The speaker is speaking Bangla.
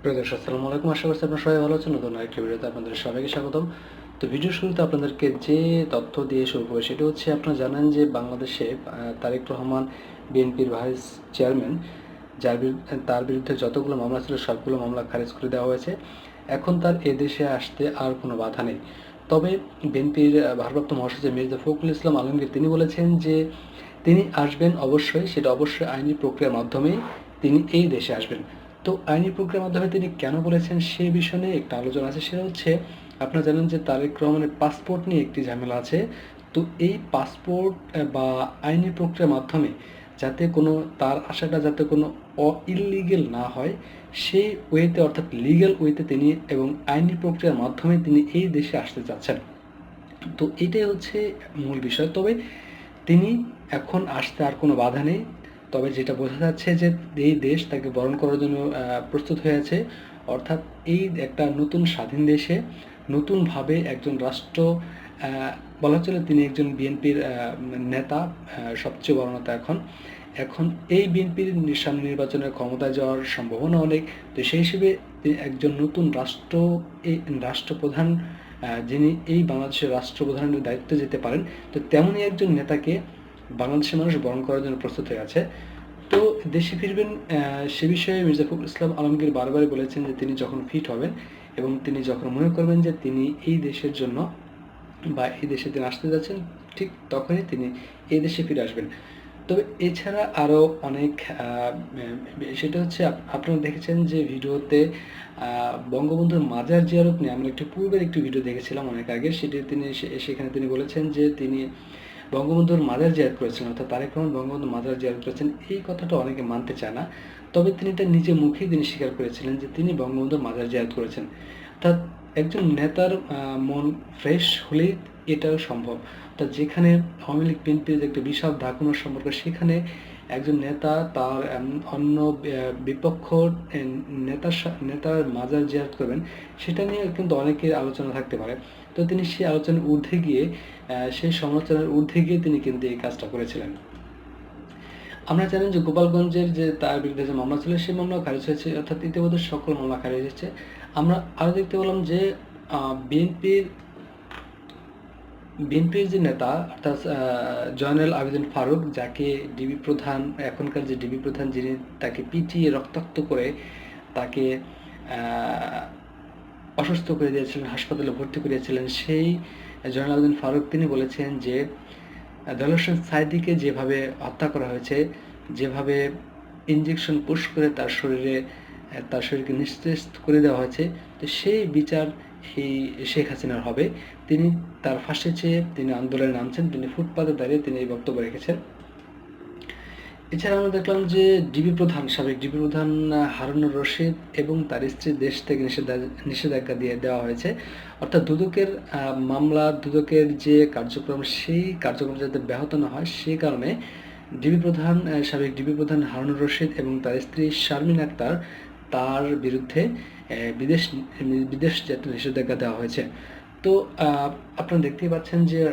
প্রিয় আসসালামু আলাইকুম। আশা করছি আপনারা সবাই ভালো আছেন। নতুন আরেকটি ভিডিওতে আপনাদের সবাইকে স্বাগতম। তো ভিডিও শুরুতে আপনাদেরকে যে তথ্য দিয়ে শুরু হচ্ছে আপনারা জানেন যে বাংলাদেশে তারেক রহমান বিএনপির ভাইস চেয়ারম্যান, যার তার বিরুদ্ধে যতগুলো মামলা ছিল, সবগুলো মামলা খারিজ করে দেওয়া হয়েছে। এখন তার এদেশে আসতে আর কোনো বাধা নেই। তবে বিএনপির ভারপ্রাপ্ত মহাসচিব মির্জা ফখরুল ইসলাম আলমগীর, তিনি বলেছেন যে তিনি আসবেন অবশ্যই, সেটা অবশ্যই আইনি প্রক্রিয়ার মাধ্যমেই তিনি এই দেশে আসবেন। তো আইনি প্রক্রিয়ার মাধ্যমে তিনি কেন বলেছেন সে বিষয়ে নিয়ে একটা আলোচনা আছে, সেটা হচ্ছে আপনারা জানেন যে তারেক রহমানের পাসপোর্ট নিয়ে একটি ঝামেলা আছে। তো এই পাসপোর্ট বা আইনি প্রক্রিয়ার মাধ্যমে যাতে কোনো, তার আশাটা যাতে কোনো ইলিগেল না হয়, সেই ওয়েতে অর্থাৎ লিগ্যাল ওয়েতে তিনি এবং আইনি প্রক্রিয়ার মাধ্যমে তিনি এই দেশে আসতে চাচ্ছেন। তো এটাই হচ্ছে মূল বিষয়। তবে তিনি এখন আসতে আর কোনো বাধা নেই। তবে যেটা বোঝা যাচ্ছে যে এই দেশ তাকে বরণ করার জন্য প্রস্তুত হয়ে আছে। অর্থাৎ এই একটা নতুন স্বাধীন দেশে নতুনভাবে একজন রাষ্ট্র বলা চলে তিনি একজন বিএনপির নেতা সবচেয়ে বড় নেতা এখন। এখন এই বিএনপির সামনে নির্বাচনের ক্ষমতায় যাওয়ার সম্ভাবনা অনেক। তো সেই হিসেবে একজন নতুন রাষ্ট্র এই রাষ্ট্রপ্রধান যিনি এই বাংলাদেশের রাষ্ট্রপ্রধানের দায়িত্ব যেতে পারেন। তো তেমনই একজন নেতাকে বাংলাদেশের মানুষ বরণ করার জন্য প্রস্তুত হয়ে আছে। তো দেশে ফিরবেন সে বিষয়ে মির্জা ফখরুল ইসলাম আলমগীর বারবারই বলেছেন যে তিনি যখন ফিট হবেন এবং তিনি যখন মনে করবেন যে তিনি এই দেশের জন্য বা এই দেশে তিনি আসতে যাচ্ছেন, ঠিক তখনই তিনি এই দেশে ফিরে আসবেন। তবে এছাড়া আরও অনেক সেটা হচ্ছে আপ- আপনারা দেখেছেন যে ভিডিওতে বঙ্গবন্ধুর মাজার জিয়ারত নিয়ে আমরা একটু পূর্বের একটি ভিডিও দেখেছিলাম অনেক আগে। সেটি তিনি সেখানে তিনি বলেছেন যে তিনি বঙ্গবন্ধুর মাজার জিয়ারত করেছেন, অর্থাৎ তারেক রহমান বঙ্গবন্ধুর মাজার জিয়ারত করেছেন, এই কথাটা অনেকে মানতে চায় না। তবে তিনি এটা নিজে মুখেই তিনি স্বীকার করেছিলেন যে তিনি বঙ্গবন্ধুর মাজার জিয়ারত করেছেন। অর্থাৎ একজন নেতার মন ফ্রেশ হলেই এটাও সম্ভব। অর্থাৎ যেখানে আওয়ামী লীগ বিএনপির একটা বিশাল দাগুনোর সম্পর্ক, সেখানে একজন নেতা তার অন্য বিপক্ষ নেতার নেতার মাজার জিয়ারত করবেন, সেটা নিয়ে কিন্তু অনেকের আলোচনা থাকতে পারে। তো তিনি সেই আলোচনার ঊর্ধ্বে গিয়ে সেই সমালোচনার ঊর্ধ্বে গিয়ে তিনি কিন্তু এই কাজটা করেছিলেন। আমরা জানেন যে গোপালগঞ্জের যে তার বিরুদ্ধে যে মামলা ছিল, সেই মামলা খারিজ হয়েছে, অর্থাৎ ইতিমধ্যে সকল মামলা খারিজ হয়েছে। আমরা আরও দেখতে পেলাম যে বিএনপির বিএনপির যে নেতা, অর্থাৎ জয়নাল আবেদিন ফারুক, যাকে ডিবি প্রধান, এখনকার যে ডিবি প্রধান যিনি তাকে পিটিয়ে রক্তাক্ত করে তাকে অসুস্থ করে দিয়েছিলেন, হাসপাতালে ভর্তি করিয়েছিলেন সেই জয়নাল আবেদিন ফারুক তিনি বলেছেন যে দেলোয়ার হোসেন সাইদিকে যেভাবে হত্যা করা হয়েছে, যেভাবে ইঞ্জেকশন পুশ করে তার শরীরে, তার শরীরকে নিস্তেজ করে দেওয়া হয়েছে, তো সেই বিচার এই শেখ হাসিনার হবে। তিনি তার ফাঁসে চেয়ে তিনি আন্দোলনে নামছেন, তিনি ফুটপাতে দাঁড়িয়ে তিনি এই বক্তব্য রেখেছেন। এছাড়া আমরা দেখলাম যে ডিবি প্রধান, সাবেক ডিবি প্রধান হারুনুর রশিদ এবং তার স্ত্রী দেশ থেকে নিষেধা- নিষেধাজ্ঞা দিয়ে দেওয়া হয়েছে। অর্থাৎ দুদকের মামলা, দুদকের যে কার্যক্রম, সেই কার্যক্রম যাতে ব্যাহত না হয় সেই কারণে ডিবি প্রধান সাবেক ডিবি প্রধান হারুনুর রশিদ এবং তার স্ত্রী শারমিন আক্তার তার বিরুদ্ধে বিদেশ বিদেশ যাতে নিষেধাজ্ঞা দেওয়া হয়েছে। তো আপনারা দেখতেই পাচ্ছেন যে